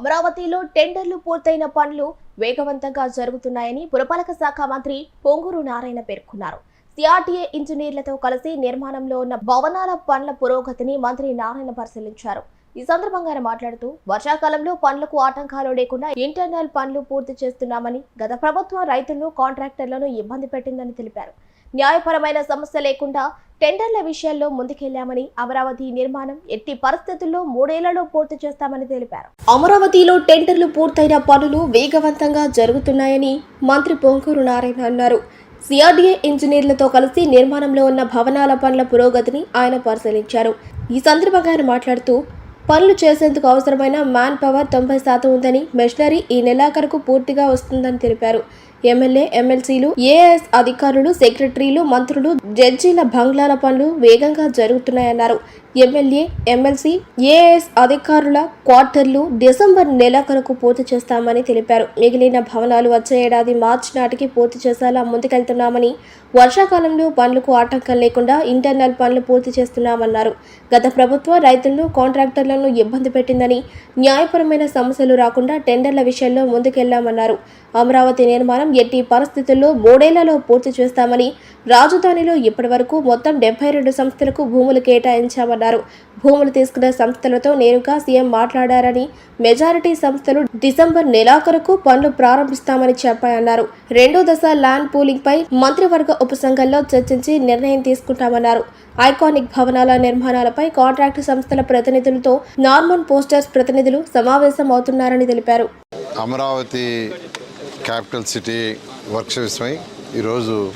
అమరావతిలో టెండర్లు పూర్తయిన పనులు వేగవంతంగా జరుగుతున్నాయని పురపాలక శాఖ మంత్రి పొంగూరు నారాయణ పేర్కొన్నారు. సిఆర్టీఏ ఇంజనీర్లతో కలిసి నిర్మాణంలో ఉన్న భవనాల పనుల పురోగతిని మంత్రి నారాయణ పరిశీలించారు. ఈ సందర్భంగా ఆయన మాట్లాడుతూ వర్షాకాలంలో పనులకు ఆటంకాలు లేకుండా ఇంటర్నల్ పనులు పూర్తి చేస్తున్నామని గత ప్రభుత్వం రైతులను కాంట్రాక్టర్లను ఇబ్బంది పెట్టిందని తెలిపారు. న్యాయపరమైన సమస్య లేకుండా టెండర్ల విషయాల్లో ముందుకెళ్ళామని అమరావతి నిర్మాణం ఎట్టి పరిస్థితుల్లో మూడేళ్ళలో పూర్తి చేస్తామని తెలిపారు. అమరావతిలో టెండర్లు పూర్తయిన పనులు వేగవంతంగా జరుగుతున్నాయని మంత్రి పొంగూరు నారాయణ అన్నారు. సిఆర్డీఏ ఇంజనీర్లతో కలిసి నిర్మాణంలో ఉన్న భవనాల పనుల పురోగతిని ఆయన పరిశీలించారు. ఈ సందర్భంగా ఆయన మాట్లాడుతూ పనులు చేసేందుకు అవసరమైన మ్యాన్ పవర్ తొంభై శాతం ఉందని మెషినరీ ఈ నెలాఖరుకు పూర్తిగా వస్తుందని తెలిపారు. ఎమ్మెల్యే ఎమ్మెల్సీలు ఏఎస్ అధికారులు సెక్రటరీలు మంత్రులు జడ్జీల బంగ్లాల పనులు వేగంగా జరుగుతున్నాయన్నారు. ఎమ్మెల్యే ఎమ్మెల్సీ ఏఎస్ అధికారుల క్వార్టర్లు డిసెంబర్ నెలాఖరుకు పూర్తి చేస్తామని తెలిపారు. మిగిలిన భవనాలు వచ్చే ఏడాది మార్చి నాటికి పూర్తి చేసేలా ముందుకెళ్తున్నామని వర్షాకాలంలో పనులకు ఆటంకం లేకుండా ఇంటర్నల్ పనులు పూర్తి చేస్తున్నామన్నారు. గత ప్రభుత్వం రైతులను కాంట్రాక్టర్లను ఇబ్బంది పెట్టిందని న్యాయపరమైన సమస్యలు రాకుండా టెండర్ల విషయంలో ముందుకెళ్ళామన్నారు. అమరావతి నిర్మాణం ఎట్టి పరిస్థితుల్లో మూడేళ్ళలో పూర్తి చేస్తామని రాజధానిలో ఇప్పటివరకు మొత్తం డెబ్బై రెండు సంస్థలకు భూములు కేటాయించామన్నారు. భూములు తీసుకున్న సంస్థలతో నేరుగా సీఎం మాట్లాడారని మెజారిటీ సంస్థలు డిసెంబర్ నెలాఖరుకు పనులు ప్రారంభిస్తామని చెప్పాయన్నారు రెండో దశ ల్యాండ్ పూలింగ్ పై మంత్రివర్గ ఉపసంఘంలో చర్చించి నిర్ణయం తీసుకుంటామన్నారు. ఐకానిక్ భవనాల నిర్మాణాలపై కాంట్రాక్టు సంస్థల ప్రతినిధులతో నార్మన్ పోస్టర్స్ ప్రతినిధులు సమావేశం అవుతున్నారని తెలిపారు. అమరావతి క్యాపిటల్ సిటీ వర్క్స్ ఈరోజు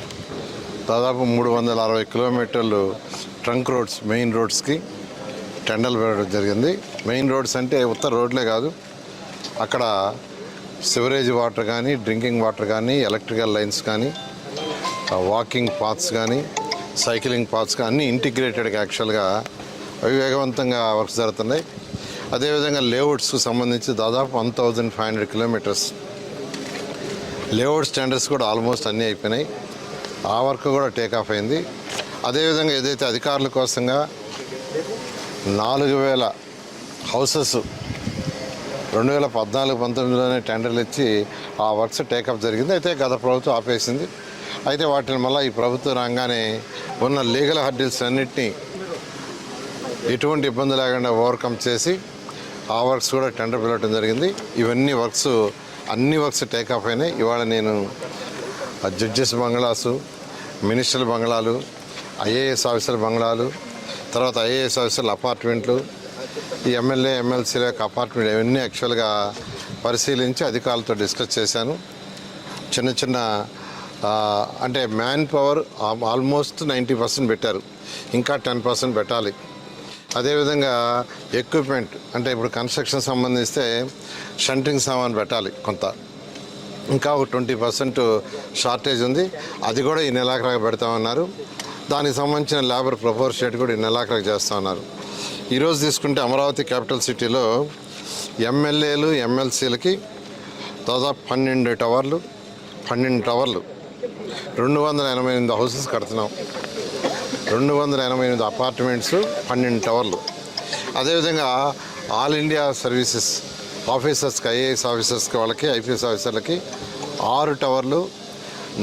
దాదాపు మూడు వందల అరవై కిలోమీటర్లు ట్రంక్ రోడ్స్ మెయిన్ రోడ్స్కి టెండర్లు పెట్టడం జరిగింది. మెయిన్ రోడ్స్ అంటే ఉత్తర రోడ్లే కాదు. అక్కడ సివరేజ్ వాటర్ కానీ డ్రింకింగ్ వాటర్ కానీ ఎలక్ట్రికల్ లైన్స్ కానీ వాకింగ్ పాత్స్ కానీ సైక్లింగ్ పాత్స్ కానీ అన్నీ ఇంటిగ్రేటెడ్గా యాక్చువల్గా అవి వేగవంతంగా వర్క్స్ జరుగుతున్నాయి. అదేవిధంగా లేఅవుట్స్కు సంబంధించి దాదాపు one thousand five hundred kilometres. Layout standards కూడా ఆల్మోస్ట్ అన్నీ అయిపోయినాయి. ఆ వర్క్ కూడా టేక్ ఆఫ్ అయింది. అదేవిధంగా ఏదైతే అధికారుల కోసంగా నాలుగు వేల హౌసెస్ రెండు వేల పద్నాలుగు పంతొమ్మిదిలోనే టెండర్లు ఇచ్చి ఆ వర్క్స్ టేకప్ జరిగింది. అయితే గత ప్రభుత్వం ఆపేసింది. అయితే వాటిని మళ్ళీ ఈ ప్రభుత్వ రంగానే ఉన్న లీగల్ హర్డిల్స్ అన్నింటినీ ఎటువంటి ఇబ్బంది లేకుండా ఓవర్కమ్ చేసి ఆ వర్క్స్ కూడా టెండర్ పిలవటం జరిగింది. ఇవన్నీ వర్క్స్ అన్ని వర్క్స్ టేకప్ అయినాయి. ఇవాళ నేను ఆ జడ్జెస్ బంగ్లాసు మినిస్టర్ల బంగ్లాలు ఐఏఎస్ ఆఫీసర్ బంగ్లాలు తర్వాత ఐఏఎస్ ఆఫీసర్ల అపార్ట్మెంట్లు ఈ ఎమ్మెల్యే ఎమ్మెల్సీల యొక్క అపార్ట్మెంట్ ఇవన్నీ యాక్చువల్గా పరిశీలించి అధికారులతో డిస్కస్ చేశాను. చిన్న చిన్న అంటే man power almost ninety percent పెట్టారు. ఇంకా టెన్ పర్సెంట్ పెట్టాలి. అదేవిధంగా ఎక్విప్మెంట్ అంటే ఇప్పుడు కన్స్ట్రక్షన్ సంబంధిస్తే షంటింగ్ సామాన్ పెట్టాలి కొంత. ఇంకా ఒక ట్వంటీ పర్సెంట్ షార్టేజ్ ఉంది. అది కూడా ఈ నెలాఖరాగా పెడతామన్నారు. దానికి సంబంధించిన లేబర్ ప్రపోర్షియేట్ కూడా ఈ నెలాఖరికి చేస్తూ ఉన్నారు. ఈరోజు తీసుకుంటే అమరావతి క్యాపిటల్ సిటీలో ఎమ్మెల్యేలు ఎమ్మెల్సీలకి దాదాపు పన్నెండు టవర్లు పన్నెండు టవర్లు. రెండు వందల ఎనభై ఎనిమిది హౌసెస్ కడుతున్నాం. రెండు వందల ఎనభై ఎనిమిది అపార్ట్మెంట్స్ పన్నెండు టవర్లు. అదేవిధంగా ఆల్ ఇండియా సర్వీసెస్ ఆఫీసర్స్కి ఐఏఎస్ ఆఫీసర్స్కి వాళ్ళకి ఐపీఎస్ ఆఫీసర్లకి ఆరు టవర్లు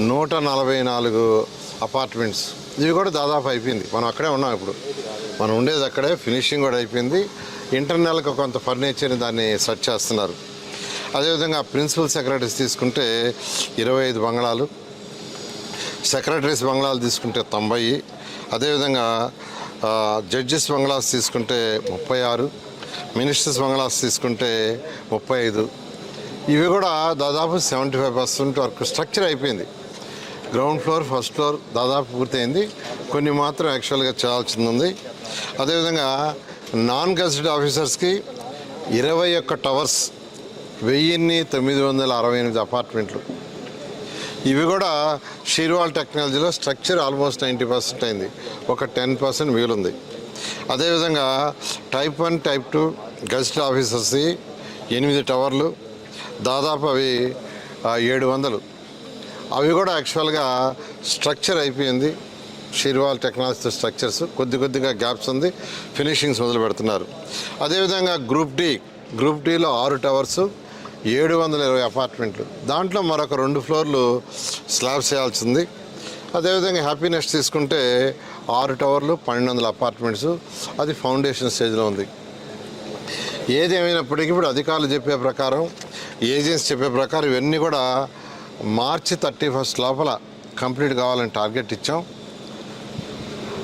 నూట నలభై నాలుగు అపార్ట్మెంట్స్ ఇవి కూడా దాదాపు అయిపోయింది. మనం అక్కడే ఉన్నాం ఇప్పుడు. మనం ఉండేది అక్కడే ఫినిషింగ్ కూడా అయిపోయింది. ఇంటర్నల్గా కొంత ఫర్నిచర్ని దాన్ని సెట్ చేస్తున్నారు. అదేవిధంగా ప్రిన్సిపల్ సెక్రటరీస్ తీసుకుంటే ఇరవై ఐదు బంగ్లాలు సెక్రటరీస్ బంగ్లాలు తీసుకుంటే తొంభై అదేవిధంగా జడ్జెస్ బంగ్లాస్ తీసుకుంటే ముప్పై ఆరు మినిస్టర్స్ బంగ్లాస్ తీసుకుంటే ముప్పై ఐదు. ఇవి కూడా దాదాపు సెవెంటీ ఫైవ్ పర్సెంట్ వరకు స్ట్రక్చర్ అయిపోయింది. గ్రౌండ్ ఫ్లోర్ ఫస్ట్ ఫ్లోర్ దాదాపు పూర్తయింది. కొన్ని మాత్రం యాక్చువల్గా చేయాల్సింది ఉంది అదేవిధంగా నాన్ గజెడ్ ఆఫీసర్స్కి ఇరవై ఒక్క టవర్స్ వెయ్యిన్ని తొమ్మిది వందల అరవై ఎనిమిది అపార్ట్మెంట్లు ఇవి కూడా షీర్వాల్ టెక్నాలజీలో స్ట్రక్చర్ ఆల్మోస్ట్ నైంటీ పర్సెంట్ అయింది. ఒక టెన్ పర్సెంట్ మిగిలింది. అదేవిధంగా type one type two guest officers ఎనిమిది టవర్లు దాదాపు అవి ఏడు వందలు. అవి కూడా యాక్చువల్గా స్ట్రక్చర్ అయిపోయింది. షీర్వాల్ టెక్నాలజీ స్ట్రక్చర్స్ కొద్ది కొద్దిగా గ్యాప్స్ ఉంది. ఫినిషింగ్స్ మొదలు పెడుతున్నారు. అదేవిధంగా గ్రూప్ డి గ్రూప్ డీలో ఆరు టవర్స్ ఏడు వందల ఇరవై అపార్ట్మెంట్లు. దాంట్లో మరొక రెండు ఫ్లోర్లు స్లాబ్స్ చేయాల్సింది. అదేవిధంగా హ్యాపీనెస్ తీసుకుంటే ఆరు టవర్లు పన్నెండు వందల అపార్ట్మెంట్స్. అది ఫౌండేషన్ స్టేజ్లో ఉంది. ఏది ఏమైనప్పటికీ ఇప్పుడు అధికారులు చెప్పే ప్రకారం ఏజెన్సీ చెప్పే ప్రకారం ఇవన్నీ కూడా మార్చి థర్టీ ఫస్ట్ లోపల కంప్లీట్ కావాలని టార్గెట్ ఇచ్చాం.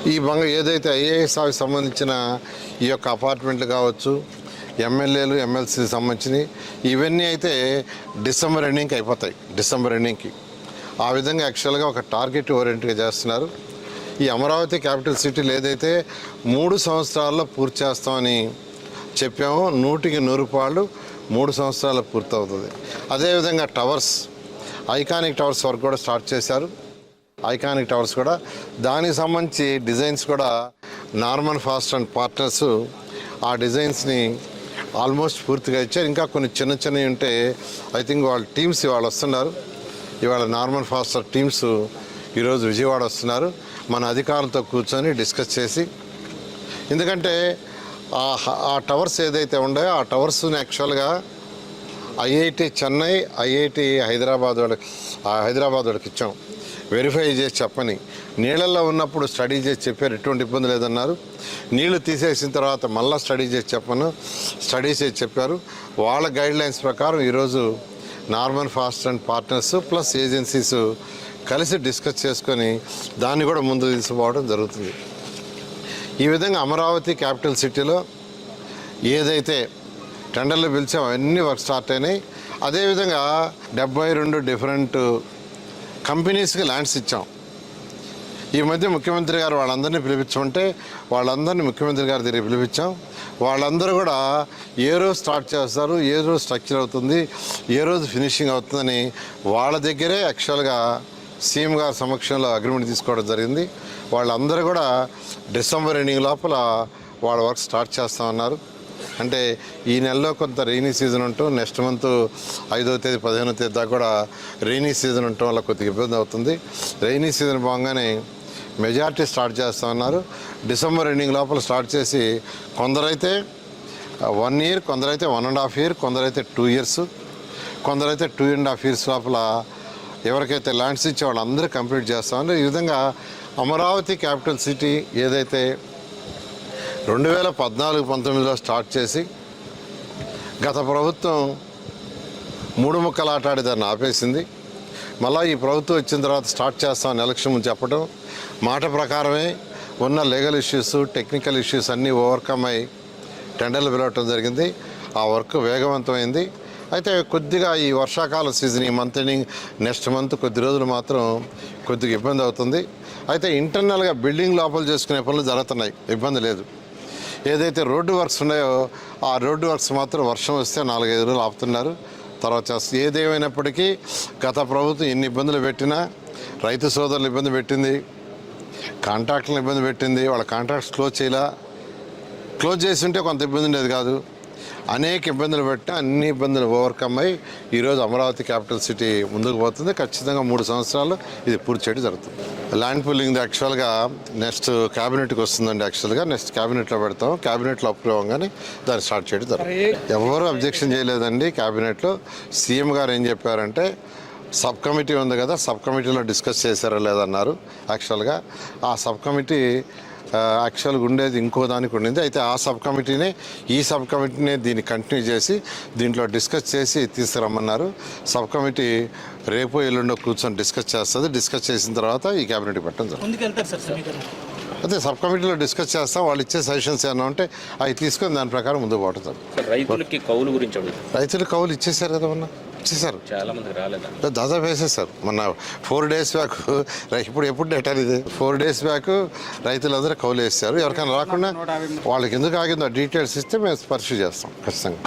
ఈ బంగ ఏదైతే ఐఏఎస్ ఆఫీస్ సంబంధించిన ఈ యొక్క అపార్ట్మెంట్లు కావచ్చు ఎమ్మెల్యేలు ఎమ్మెల్సీకి సంబంధించినవి ఇవన్నీ అయితే డిసెంబర్ ఎండింగ్కి అయిపోతాయి. డిసెంబర్ ఎండింగ్కి. ఆ విధంగా యాక్చువల్గా ఒక టార్గెట్ ఓరియంట్గా చేస్తున్నారు. ఈ అమరావతి క్యాపిటల్ సిటీలు ఏదైతే మూడు సంవత్సరాల్లో పూర్తి చేస్తామని చెప్పామో నూటికి నూరు పాళ్ళు మూడు సంవత్సరాలు పూర్తవుతుంది. అదేవిధంగా టవర్స్. ఐకానిక్ టవర్స్ వర్క్ కూడా స్టార్ట్ చేశారు. ఐకానిక్ టవర్స్ కూడా. దానికి సంబంధించి డిజైన్స్ కూడా నార్మల్ ఫాస్ట్ అండ్ పార్ట్నర్స్ ఆ డిజైన్స్ని ఆల్మోస్ట్ పూర్తిగా ఇచ్చారు. ఇంకా కొన్ని చిన్న చిన్నవి ఉంటే ఐ థింక్ వాళ్ళ టీమ్స్ ఇవాళ వస్తున్నారు. ఇవాళ నార్మల్ ఫాస్టర్ టీమ్స్ ఈరోజు విజయవాడ వస్తున్నారు. మన అధికారులతో కూర్చొని డిస్కస్ చేసి ఎందుకంటే ఆ ఆ టవర్స్ ఏదైతే ఉన్నాయో ఆ టవర్స్ని యాక్చువల్గా ఐఐటి చెన్నై ఐఐటి హైదరాబాద్ వాళ్ళకి హైదరాబాద్ వాళ్ళకి ఇచ్చాం. వెరిఫై చేసి చెప్పని. నీళ్ళల్లో ఉన్నప్పుడు స్టడీ చేసి చెప్పారు ఎటువంటి ఇబ్బంది లేదన్నారు. నీళ్ళు తీసేసిన తర్వాత మళ్ళీ స్టడీ చేసి చెప్పను. స్టడీ చేసి చెప్పారు. వాళ్ళ గైడ్ లైన్స్ ప్రకారం ఈరోజు normal fast and partners plus agencies కలిసి డిస్కస్ చేసుకొని దాన్ని కూడా ముందు తీసుకోవడం జరుగుతుంది. ఈ విధంగా అమరావతి క్యాపిటల్ సిటీలో ఏదైతే టెండర్లు పిలిచాం అవన్నీ వర్క్ స్టార్ట్ అయినాయి. అదేవిధంగా డెబ్బై రెండు డిఫరెంట్ కంపెనీస్కి ల్యాండ్స్ ఇచ్చాం. ఈ మధ్య ముఖ్యమంత్రి గారు వాళ్ళందరినీ పిలిపించుకుంటే వాళ్ళందరినీ ముఖ్యమంత్రి గారి దగ్గర పిలిపించాం. వాళ్ళందరూ కూడా ఏ రోజు స్టార్ట్ చేస్తారు ఏ రోజు స్ట్రక్చర్ అవుతుంది ఏ రోజు ఫినిషింగ్ అవుతుందని వాళ్ళ దగ్గరే యాక్చువల్గా సీఎం గారి సమక్షంలో అగ్రిమెంట్ తీసుకోవడం జరిగింది. వాళ్ళందరూ కూడా డిసెంబర్ ఎండింగ్ లోపల వాళ్ళ వర్క్ స్టార్ట్ చేస్తామన్నారు. అంటే ఈ నెలలో కొంత రెయినీ సీజన్ ఉంటాం నెక్స్ట్ మంత్ ఐదో తేదీ పదిహేనో తేదీ దాకా కూడా రెయినీ సీజన్ ఉండటం వల్ల కొద్దిగా ఇబ్బంది అవుతుంది. రెయినీ సీజన్ బాగానే మెజార్టీ స్టార్ట్ చేస్తామన్నారు డిసెంబర్ ఎండింగ్ లోపల స్టార్ట్ చేసి కొందరైతే వన్ ఇయర్ కొందరైతే వన్ అండ్ హాఫ్ ఇయర్ కొందరైతే టూ ఇయర్స్ కొందరైతే టూ అండ్ హాఫ్ ఇయర్స్ లోపల ఎవరికైతే ల్యాండ్స్ ఇచ్చే వాళ్ళందరూ కంప్లీట్ చేస్తామని ఈ విధంగా అమరావతి క్యాపిటల్ సిటీ ఏదైతే రెండు వేల పద్నాలుగు పంతొమ్మిదిలో స్టార్ట్ చేసి గత ప్రభుత్వం మూడు ముక్కలు ఆటాడి దాన్ని ఆపేసింది. మళ్ళీ ఈ ప్రభుత్వం వచ్చిన తర్వాత స్టార్ట్ చేస్తామని ఎలక్షన్ ముందు చెప్పడం మాట ప్రకారమే ఉన్న లీగల్ ఇష్యూస్ టెక్నికల్ ఇష్యూస్ అన్నీ ఓవర్కమ్ అయ్యి టెండర్లు పిలవటం జరిగింది. ఆ వర్క్ వేగవంతమైంది. అయితే కొద్దిగా ఈ వర్షాకాల సీజన్ ఈ మంత్ ఎండింగ్ నెక్స్ట్ మంత్ కొద్ది రోజులు మాత్రం కొద్దిగా ఇబ్బంది అవుతుంది. అయితే ఇంటర్నల్గా బిల్డింగ్ లోపల చేసుకునే పనులు జరుగుతున్నాయి. ఇబ్బంది లేదు. ఏదైతే రోడ్డు వర్క్స్ ఉన్నాయో ఆ రోడ్డు వర్క్స్ మాత్రం వర్షం వస్తే నాలుగైదు రోజులు ఆపుతున్నారు. తర్వాత ఏదేమైనప్పటికీ గత ప్రభుత్వం ఎన్ని ఇబ్బందులు పెట్టినా రైతు సోదరులు ఇబ్బంది పెట్టింది. కాంట్రాక్టులను ఇబ్బంది పెట్టింది. వాళ్ళ కాంట్రాక్ట్స్ క్లోజ్ చేయాల. క్లోజ్ చేసి ఉంటే కొంత ఇబ్బంది ఉండేది కాదు. అనేక ఇబ్బందులు పెట్టి అన్ని ఇబ్బందులు ఓవర్కమ్ అయ్యి ఈరోజు అమరావతి క్యాపిటల్ సిటీ ముందుకు పోతుంది. ఖచ్చితంగా మూడు సంవత్సరాలు ఇది పూర్తి చేయడం జరుగుతుంది. ల్యాండ్ పూలింగ్ యాక్చువల్గా నెక్స్ట్ క్యాబినెట్కి వస్తుందండి యాక్చువల్గా నెక్స్ట్ క్యాబినెట్లో పెడతాం. క్యాబినెట్లో అప్రూవ్ అవ్వగానే దాన్ని స్టార్ట్ చేయడం జరుగుతుంది. ఎవరు అబ్జెక్షన్ చేయలేదండి క్యాబినెట్లో. సీఎం గారు ఏం చెప్పారంటే సబ్ కమిటీ ఉంది కదా సబ్ కమిటీలో డిస్కస్ చేశారా లేదన్నారు యాక్చువల్గా ఆ సబ్ కమిటీ యాక్చువల్గా ఉండేది ఇంకో దానికి ఉండింది. అయితే ఆ సబ్ కమిటీనే ఈ సబ్ కమిటీనే దీన్ని కంటిన్యూ చేసి దీంట్లో డిస్కస్ చేసి తీసుకురమ్మన్నారు. సబ్ కమిటీ రేపు ఎల్లుండో కూర్చొని డిస్కస్ చేస్తుంది. డిస్కస్ చేసిన తర్వాత ఈ క్యాబినెట్ పెట్టడం జరుగుతుంది. అదే సబ్ కమిటీలో డిస్కస్ చేస్తాం. వాళ్ళు ఇచ్చే సజెషన్స్ ఏమైనా ఉంటే అవి తీసుకొని దాని ప్రకారం ముందుకు జరుగుతుంది. సార్, రైతులకి కౌలు గురించి రైతులు కౌలు ఇచ్చేసారు కదా మొన్న. ఇచ్చేసారు చాలా మందికి రాలేదా? దాదాపు వేసేసారు మొన్న ఫోర్ డేస్ బ్యాక్ రై- ఇప్పుడు ఎప్పుడు డేటా ఇది ఫోర్ డేస్ బ్యాక్ రైతులందరూ కౌలు వేస్తారు. ఎవరికైనా రాకుండా వాళ్ళకి ఎందుకు ఆగిందో డీటెయిల్స్ ఇస్తే మేము పర్సూ చేస్తాం ఖచ్చితంగా.